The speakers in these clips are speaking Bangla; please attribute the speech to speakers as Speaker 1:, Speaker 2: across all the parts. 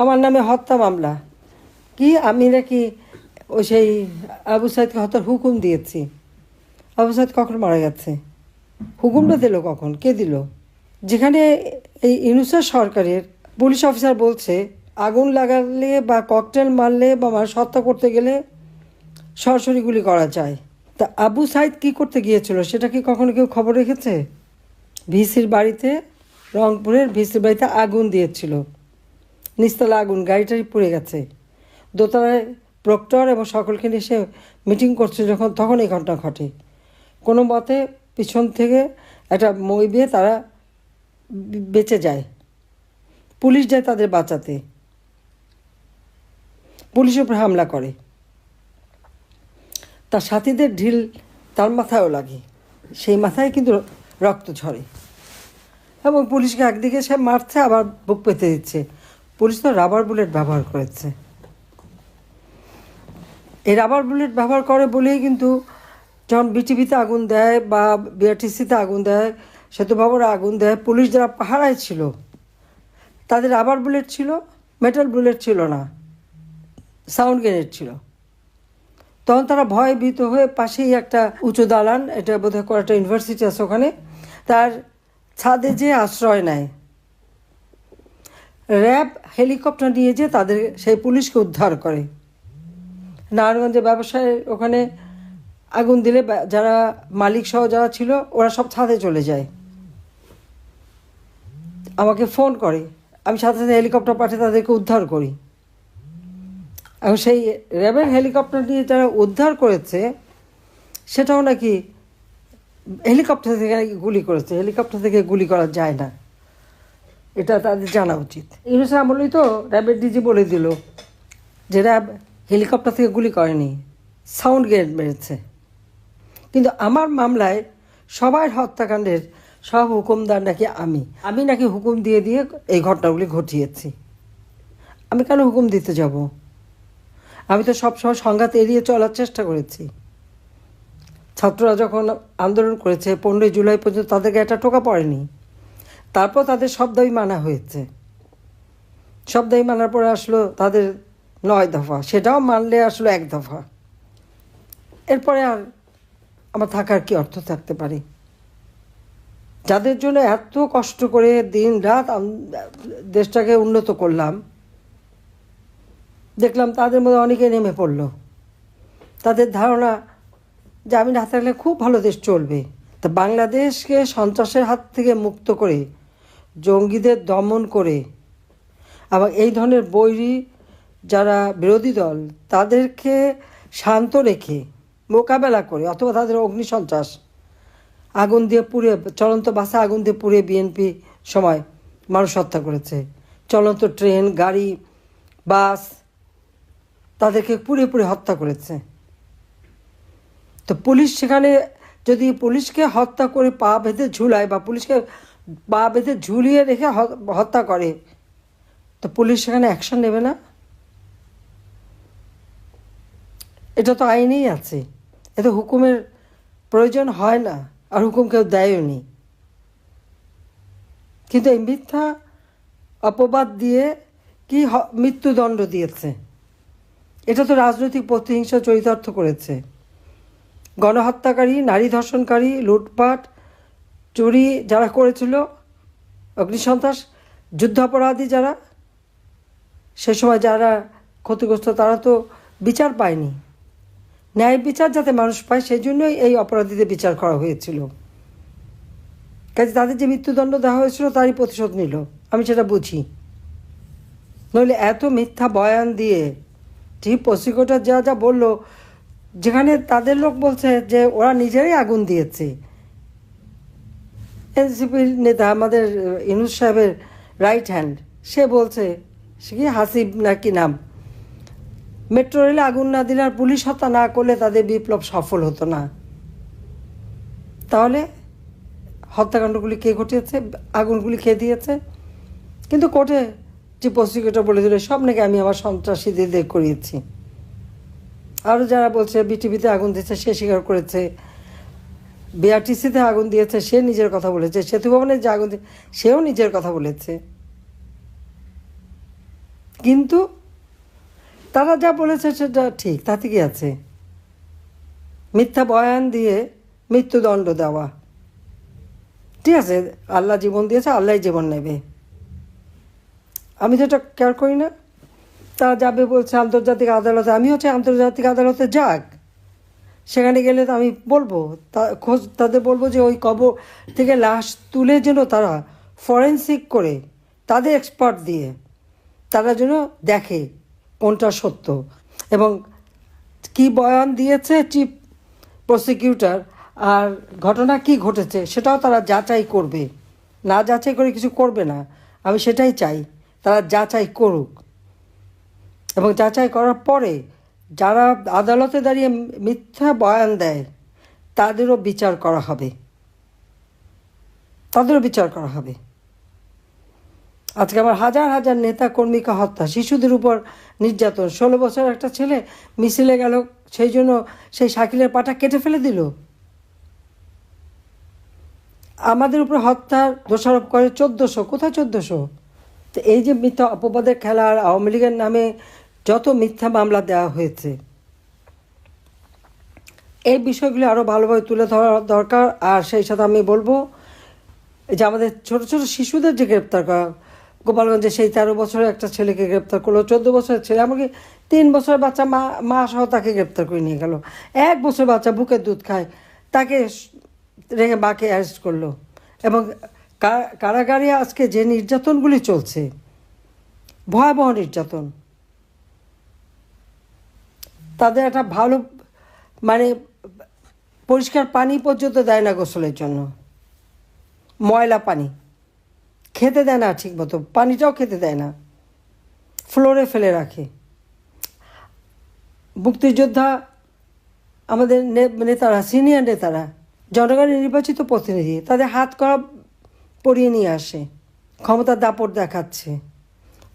Speaker 1: আমার নামে হত্যা মামলা। কি আমি নাকি ওই সেই আবু সাইদকে হত্যার হুকুম দিয়েছি? আবু সাইদ কখন মারা গেছে? হুকুমটা দিল কখন? কে দিল? যেখানে এই ইনুসার সরকারের পুলিশ অফিসার বলছে, আগুন লাগালে বা ককটেল মারলে বা মানুষ হত্যা করতে গেলে সরাসরি গুলি করা যায়। তা আবু সাইদ কি করতে গিয়েছিল সেটা কি কখনো কেউ খবর রেখেছে? ভিসির বাড়িতে, রংপুরের ভিসির বাড়িতে আগুন দিয়েছিল। নিচতলা আগুন গাড়িটারি পুড়ে গেছে। দোতলায় প্রক্টর এবং সকলকে নিয়ে সে মিটিং করছে যখন, তখন এই ঘটনা ঘটে। কোনো মতে পিছন থেকে একটা মই দিয়ে তারা বেঁচে যায়। পুলিশ যায় তাদের বাঁচাতে। পুলিশের উপর হামলা করে। তার সাথীদের ঢিল তার মাথায়ও লাগে। সেই মাথায় কিন্তু রক্ত ঝরে। এবং পুলিশকে একদিকে সে মারছে, আবার বুক পেতে দিচ্ছে। পুলিশ তো রাবার বুলেট ব্যবহার করেছে। এই রাবার বুলেট ব্যবহার করে বলেই কিন্তু যখন বিটিভিতে আগুন দেয় বা বিআরটিসিতে আগুন দেয় সেতু ভবনে আগুন দেয়, পুলিশ যারা পাহারায় ছিল, তাদের রাবার বুলেট ছিল মেটাল বুলেট ছিল না সাউন্ড গ্রেনেড ছিল। তখন তারা ভয় ভীত হয়ে পাশেই একটা উঁচু দালান, এটা বোধহয় কোনো একটা ইউনিভার্সিটি আছে ওখানে, তার ছাদে যে আশ্রয় নেয়। র্যাব হেলিকপ্টার নিয়ে যেয়ে তাদের সেই পুলিশকে উদ্ধার করে। নারায়ণগঞ্জে ব্যবসায় ওখানে আগুন দিলে যারা মালিক সহ যারা ছিল, ওরা সব ছাদে চলে যায়। আমাকে ফোন করে, আমি সাথে সাথে হেলিকপ্টার পাঠিয়ে তাদেরকে উদ্ধার করি। এখন সেই র্যাবের হেলিকপ্টার নিয়ে যারা উদ্ধার করেছে, সেটাও নাকি হেলিকপ্টার থেকে নাকি গুলি করেছে। হেলিকপ্টার থেকে গুলি করা যায় না। এটা তাদের জানা উচিত। ইউনুস আমলেই তো র্যাবের ডিজি বলে দিল যে র্যাব হেলিকপ্টার থেকে গুলি করেনি, সাউন্ড গ্রেনেড মেরেছে। কিন্তু আমার মামলায় সবার হত্যাকাণ্ডের সব হুকুমদার নাকি আমি। আমি নাকি হুকুম দিয়ে দিয়ে এই ঘটনাগুলি ঘটিয়েছি। আমি কেন হুকুম দিতে যাব? আমি তো সবসময় সংঘাত এড়িয়ে চলার চেষ্টা করেছি। ছাত্ররা যখন আন্দোলন করেছে, পনেরোই জুলাই পর্যন্ত তাদেরকে একটা টোকা পড়েনি। তারপর তাদের সব দাবি মানা হয়েছে। সব দাবি মানার পরে আসলো তাদের নয় দফা। সেটাও মানলে আসলো এক দফা। এরপরে আর আমার থাকার কি অর্থ থাকতে পারে? যাদের জন্য এত কষ্ট করে দিন রাত দেশটাকে উন্নত করলাম, দেখলাম তাদের মধ্যে অনেকে নেমে পড়ল। তাদের ধারণা যে আমি না থাকলে খুব ভালো দেশ চলবে। তা বাংলাদেশকে সন্ত্রাসের হাত থেকে মুক্ত করে জঙ্গিদের দমন করে। আবার এই ধরনের বৈরী যারা বিরোধী দল, তাদেরকে শান্ত রেখে মোকাবেলা করে, অথবা তাদের অগ্নিসন্ত্রাস আগুন দিয়ে পুড়ে, চলন্ত বাসে আগুন দিয়ে পুড়ে বিএনপি সময় মানুষ হত্যা করেছে। চলন্ত ট্রেন, গাড়ি, বাস তাদেরকে পুড়ে পুড়ে হত্যা করেছে। তো পুলিশ সেখানে যদি পুলিশকে হত্যা করে পা বেঁধে ঝুলায় বা পুলিশকে পা বেঁধে ঝুলিয়ে রেখে হত্যা করে। তো পুলিশ সেখানে অ্যাকশন নেবে না? এটা তো আইনেই আছে। এতে হুকুমের প্রয়োজন হয় না, আর হুকুম কেউ দেয়ও নি। কিন্তু এই মিথ্যা অপবাদ দিয়ে কি মৃত্যুদণ্ড দিয়েছে? এটা তো রাজনৈতিক প্রতিহিংসা চরিতার্থ করেছে। গণহত্যাকারী, নারী ধর্ষণকারী, লুটপাট চুরি যারা করেছিল, অগ্নিসন্ত্রাস, যুদ্ধাপরাধী যারা, সে সময় যারা ক্ষতিগ্রস্ত তারা তো বিচার পায়নি। ন্যায় বিচার যাতে মানুষ পায় সেই জন্যই এই অপরাধীদের বিচার করা হয়েছিল। কাজে তাদের যে মৃত্যুদণ্ড দেওয়া হয়েছিল, তারই প্রতিশোধ নিল। আমি সেটা বুঝি। নইলে এত মিথ্যা বয়ান দিয়ে ঠিক প্রসিকিউটর যা যা বলল, যেখানে তাদের লোক বলছে যে ওরা নিজেরাই আগুন দিয়েছে এনসিপির নেতা আমাদের ইনুস সাহেবের রাইট হ্যান্ড সে বলছে, সে কি হাসিব নাকি নাম? মেট্রো রেলে আগুন না দিলে আর পুলিশ হত্যা না করলে তাদের বিপ্লব সফল হতো না। তাহলে হত্যাকাণ্ডগুলি কে ঘটিয়েছে? আগুনগুলি খেয়ে দিয়েছে? কিন্তু কোর্টে যে প্রসিকিউটর বলে দিল সব নাকি আমি আমার সন্ত্রাসীদের করিয়েছি। আরও যারা বলছে, বিটিভিতে আগুন দিচ্ছে সে স্বীকার করেছে বিআরটিসিতে আগুন দিয়েছে, সে নিজের কথা বলেছে, সেতু ভবনে যে আগুন সেও নিজের কথা বলেছে। কিন্তু তারা যা বলেছে সেটা ঠিক, তাতে কি আছে? মিথ্যা বয়ান দিয়ে মৃত্যুদণ্ড দেওয়া। ঠিক আছে, আল্লাহ জীবন দিয়েছে আল্লাহ জীবন নেবে। আমি যেটা কেয়ার করি না। তারা যাবে বলছে আন্তর্জাতিক আদালতে আমি হচ্ছে আন্তর্জাতিক আদালতে যাক। সেখানে গেলে আমি বলব, তা খোঁজ, তাদের বলব যে ওই কবর থেকে লাশ তুলে যেন তারা ফরেন্সিক করে, তাদের এক্সপার্ট দিয়ে তারা যেন দেখে কোনটা সত্য। এবং কি বয়ান দিয়েছে চিফ প্রসিকিউটর আর ঘটনা কি ঘটেছে সেটাও তারা যাচাই করবে। না যাচাই করে কিছু করবে না, আমি সেটাই চাই, তারা যাচাই করুক। এবং যাচাই করার পরে যারা আদালতে দাঁড়িয়ে মিথ্যা বয়ান দেয়, তাদেরও বিচার করা হবে। তাদেরও বিচার করা হবে। আজকে আমার হাজার হাজার নেতা কর্মীকে হত্যা, শিশুদের উপর নির্যাতন। ষোলো বছর একটা ছেলে মিছিলে গেল, সেই জন্য সেই শাকিলের পাটা কেটে ফেলে দিল। আমাদের উপর হত্যার দোষারোপ করে চোদ্দোশো, কোথায় চোদ্দোশো? তো এই যে মিথ্যা অপবাদের খেলা আর আওয়ামী লীগের নামে যত মিথ্যা মামলা দেওয়া হয়েছে এই বিষয়গুলি আরও ভালোভাবে তুলে ধরা দরকার। আর সেই সাথে আমি বলব যে, আমাদের ছোট ছোট শিশুদের যে গ্রেপ্তার করা, গোপালগঞ্জে সেই তেরো বছরের একটা ছেলেকে গ্রেপ্তার করল, চোদ্দ বছরের ছেলে, এমনকি তিন বছরের বাচ্চা মা মা সহ তাকে গ্রেপ্তার করে নিয়ে গেল। এক বছর বাচ্চা বুকের দুধ খায়, তাকে রেখে মাকে অ্যারেস্ট করল। এবং কারাগারে আজকে যে নির্যাতনগুলি চলছে, ভয়াবহ নির্যাতন তাদের একটা ভালো মানে পরিষ্কার পানি পর্যন্ত দেয় না গোসলের জন্য। ময়লা পানি। খেতে দেয় না ঠিক মতো পানিটাও খেতে দেয় না। ফ্লোরে ফেলে রাখে। মুক্তিযোদ্ধা আমাদের নেতারা, সিনিয়র নেতারা জনগণের নির্বাচিত প্রতিনিধি, তাদের হাত করা পরিয়ে নিয়ে আসে। ক্ষমতার দাপট দেখাচ্ছে।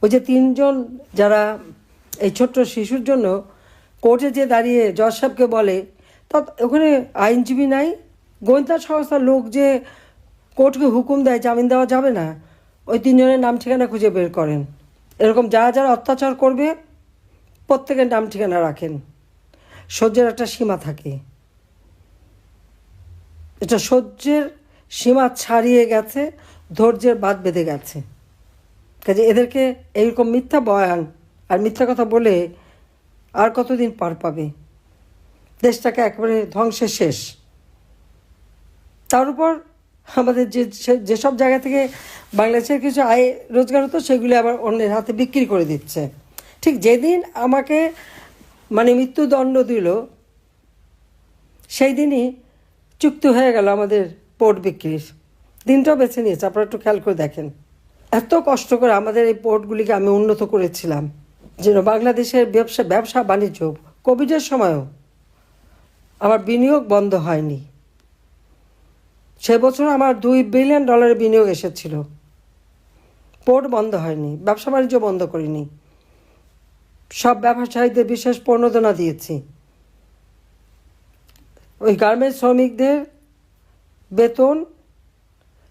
Speaker 1: ওই যে তিনজন যারা এই ছোট্ট শিশুর জন্য কোর্টে যে দাঁড়িয়ে জজ সাহেবকে বলে, তা ওখানে আইনজীবী নাই? গোয়েন্দা সংস্থার লোক যে কোর্টকে হুকুম দেয়, জামিন দেওয়া যাবে না? ওই তিনজনের নাম ঠিকানা খুঁজে বের করেন। এরকম যারা যারা অত্যাচার করবে, প্রত্যেকের নাম ঠিকানা রাখেন। সহ্যের একটা সীমা থাকে। এটা সহ্যের সীমা ছাড়িয়ে গেছে, ধৈর্যের বাদ বেঁধে গেছে। কাজে এদেরকে এইরকম মিথ্যা বয়ান আর মিথ্যা কথা বলে আর কতদিন পার পাবে? দেশটাকে একেবারে ধ্বংসের শেষ। তার উপর আমাদের যে যেসব জায়গা থেকে বাংলাদেশের কিছু আয় রোজগার হতো, সেগুলি আবার অন্যের হাতে বিক্রি করে দিচ্ছে। ঠিক যেদিন আমাকে মানে মৃত্যুদণ্ড দিল সেই দিনই চুক্তি হয়ে গেল আমাদের পোর্ট বিক্রির। দিনটাও বেছে নিয়েছে, আপনারা একটু খেয়াল করে দেখেন। এত কষ্ট করে আমাদের এই পোর্টগুলিকে আমি উন্নত করেছিলাম। যেন বাংলাদেশের ব্যবসা ব্যবসা বাণিজ্য কোভিডের সময়ও আমার বিনিয়োগ বন্ধ হয়নি। সে বছর আমার দুই বিলিয়ন ডলারের বিনিয়োগ এসেছিল। পোর্ট বন্ধ হয়নি, ব্যবসা বাণিজ্য বন্ধ করিনি। সব ব্যবসায়ীদের বিশেষ প্রণোদনা দিয়েছি। ওই গার্মেন্টস শ্রমিকদের বেতন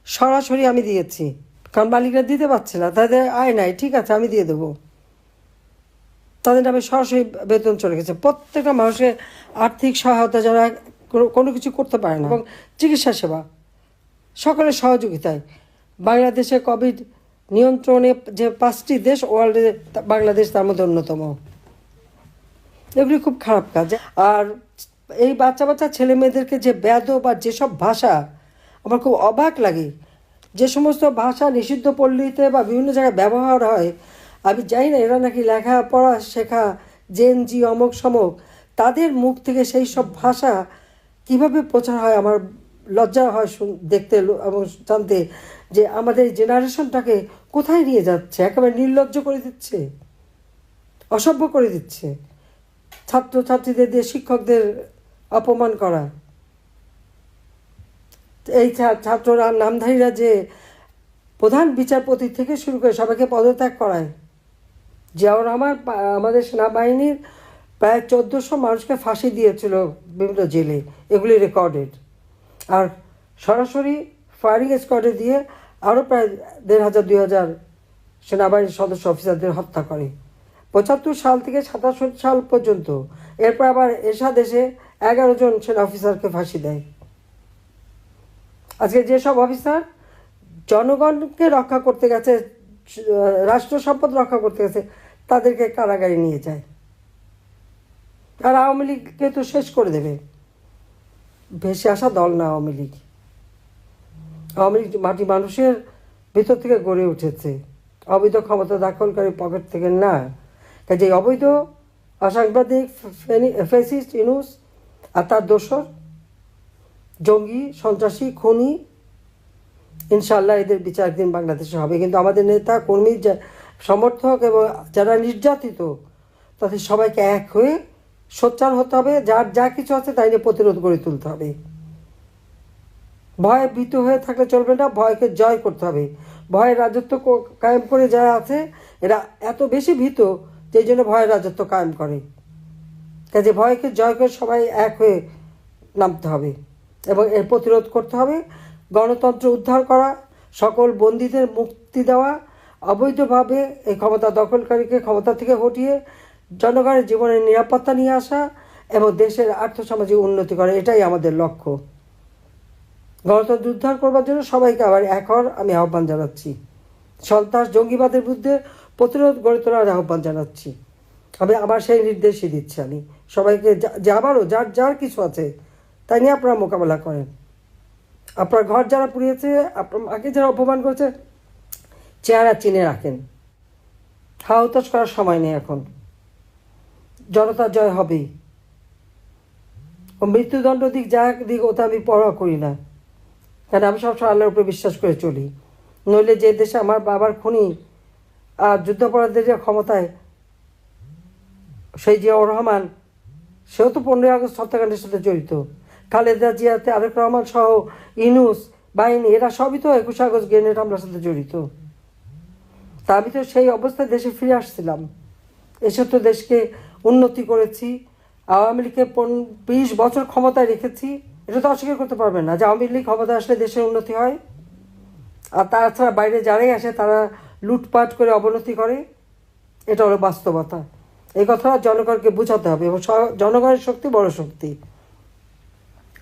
Speaker 1: সরাসরি আমি দিয়েছি। কারণ মালিকরা দিতে পারছে না, তাদের আয় নাই, ঠিক আছে, আমি দিয়ে দেবো। তাদের নামে সরাসরি বেতন চলে গেছে। প্রত্যেকটা মানুষের আর্থিক সহায়তা যারা কোনো- কিছু করতে পারে না। এবং চিকিৎসা সেবা, সকলের সহযোগিতায় বাংলাদেশে কোভিড নিয়ন্ত্রণে যে পাঁচটি দেশ ওয়ার্ল্ডে বাংলাদেশ তার মধ্যে অন্যতম। এগুলি খুব খারাপ কাজ। আর এই বাচ্চা বাচ্চা ছেলে মেয়েদেরকে যে ব্যাধ বা যেসব ভাষা আমার খুব অবাক লাগে, যে সমস্ত ভাষা নিষিদ্ধ পল্লীতে বা বিভিন্ন জায়গায় ব্যবহার হয় আমি জানি না, এরা নাকি লেখাপড়া শেখা, জেন জি অমক সমক তাদের মুখ থেকে সেই সব ভাষা কীভাবে প্রচার হয় আমার লজ্জা হয় দেখতে এবং জানতে যে আমাদের জেনারেশনটাকে কোথায় নিয়ে যাচ্ছে, একেবারে নির্লজ্জ করে দিচ্ছে, অসভ্য করে দিচ্ছে, ছাত্রছাত্রীদের দিয়ে শিক্ষকদের অপমান করা। এই ছাত্ররা, নামধারীরা যে প্রধান বিচারপতি থেকে শুরু করে সবাইকে পদত্যাগ করায়। জিয়াউর রহমান আমাদের সেনাবাহিনীর প্রায় চোদ্দোশো মানুষকে ফাঁসি দিয়েছিল বিভিন্ন জেলে। এগুলি রেকর্ডেড আর সরাসরি ফায়ারিং স্কোয়াডে দিয়ে আরও প্রায় দেড় হাজার, দুই হাজার সেনাবাহিনীর সদস্য অফিসারদের হত্যা করে। পঁচাত্তর সাল থেকে সাতাশ সাল পর্যন্ত এরপর আবার এসে এগারো জন সেনা অফিসারকে ফাঁসি দেয়। আজকে যেসব অফিসার জনগণকে রক্ষা করতে গেছে রাষ্ট্র সম্পদ রক্ষা করতে গেছে তাদেরকে কারাগারে নিয়ে যায়। আর আওয়ামী লীগকে তো শেষ করে দেবে। ভেসে আসা দল না আওয়ামী লীগ। আওয়ামী লীগ মাটি মানুষের ভিতর থেকে গড়ে উঠেছে। অবৈধ ক্ষমতা দখলকারী পকেট থেকে না। কাজে অবৈধ অসাংবাদিক ফেসিস্ট ইনুস আর তার দোসর, জঙ্গি, সন্ত্রাসী, খুনি ইনশাল্লাহ এদের বিচার একদিন বাংলাদেশে হবে। কিন্তু আমাদের নেতা, কর্মী সমর্থক এবং যারা নির্যাতিত তাদের সবাইকে এক হয়ে সোচ্চার হতে হবে। যার যা কিছু আছে তাই নিয়ে প্রতিরোধ গড়ে তুলতে হবে। ভয়ে ভীত হয়ে থাকলে চলবে না, ভয়কে জয় করতে হবে। ভয়ের রাজত্ব কায়েম করে যারা আছে, এরা এত বেশি ভীত যে জন্য ভয়ের রাজত্ব কায়েম করে। কাজে ভয়কে জয় করে সবাই এক হয়ে নামতে হবে এবং এর প্রতিরোধ করতে হবে। গণতন্ত্র উদ্ধার করা, সকল বন্দীদের মুক্তি দেওয়া অবৈধভাবে এই ক্ষমতা দখলকারীকে ক্ষমতা থেকে হটিয়ে জনগণের জীবনের নিরাপত্তা নিয়ে আসা এবং দেশের আর্থসামাজিক উন্নতি করা, এটাই আমাদের লক্ষ্য। গণতন্ত্র উদ্ধার করবার জন্য সবাইকে আবার হওয়ার আমি আহ্বান জানাচ্ছি। সন্ত্রাস, জঙ্গিবাদের বিরুদ্ধে প্রতিরোধ গড়ে তোলার আহ্বান জানাচ্ছি। আমি আবার সেই নির্দেশই দিচ্ছি আমি। সবাইকে যে আবারও যার যার কিছু আছে, তাই নিয়ে আপনারা মোকাবেলা করেন। আপনার ঘর যারা পুড়িয়েছে, আপনার মাকে যারা অপমান করেছে চেহারা চিনে রাখেন। হা হতাশ করার সময় নেই এখন। জনতা জয় হবেই ও মৃত্যুদণ্ড দিক যা দিক, ওটা আমি পরোয়া করি না। কারণ আমি সবসময় আল্লাহর উপরে বিশ্বাস করে চলি। নইলে যে দেশে আমার বাবার খুনি আর যুদ্ধাপরাধীদের যে ক্ষমতায় সেই জিয়াউর রহমান, সেও তো পনেরোই আগস্ট হত্যাকাণ্ডের সাথে জড়িত। খালেদা জিয়াতে আরেক রহমান সহ ইনুস, বাহিনী, এরা সবই তো একুশে আগস্ট গ্রেনেড হামলার সাথে জড়িত। তা আমি তো সেই অবস্থায় দেশে ফিরে আসছিলাম। এসে তো দেশকে উন্নতি করেছি, আওয়ামী লীগকে বিশ বছর ক্ষমতায় রেখেছি, এটা তো অস্বীকার করতে পারবেন না যে আওয়ামী লীগ ক্ষমতায় আসলে দেশের উন্নতি হয়। আর তাছাড়া বাইরে যারাই আসে, তারা লুটপাট করে অবনতি করে। এটা হলো বাস্তবতা। এই কথাটা জনগণকে বোঝাতে হবে এবং জনগণের শক্তি বড় শক্তি।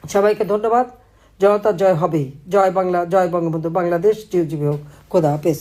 Speaker 1: সবাইকে ধন্যবাদ। জনতার জয় হবেই। জয় বাংলা জয় বঙ্গবন্ধু। বাংলাদেশ চিরজীবী হোক। খোদা হাফেজ।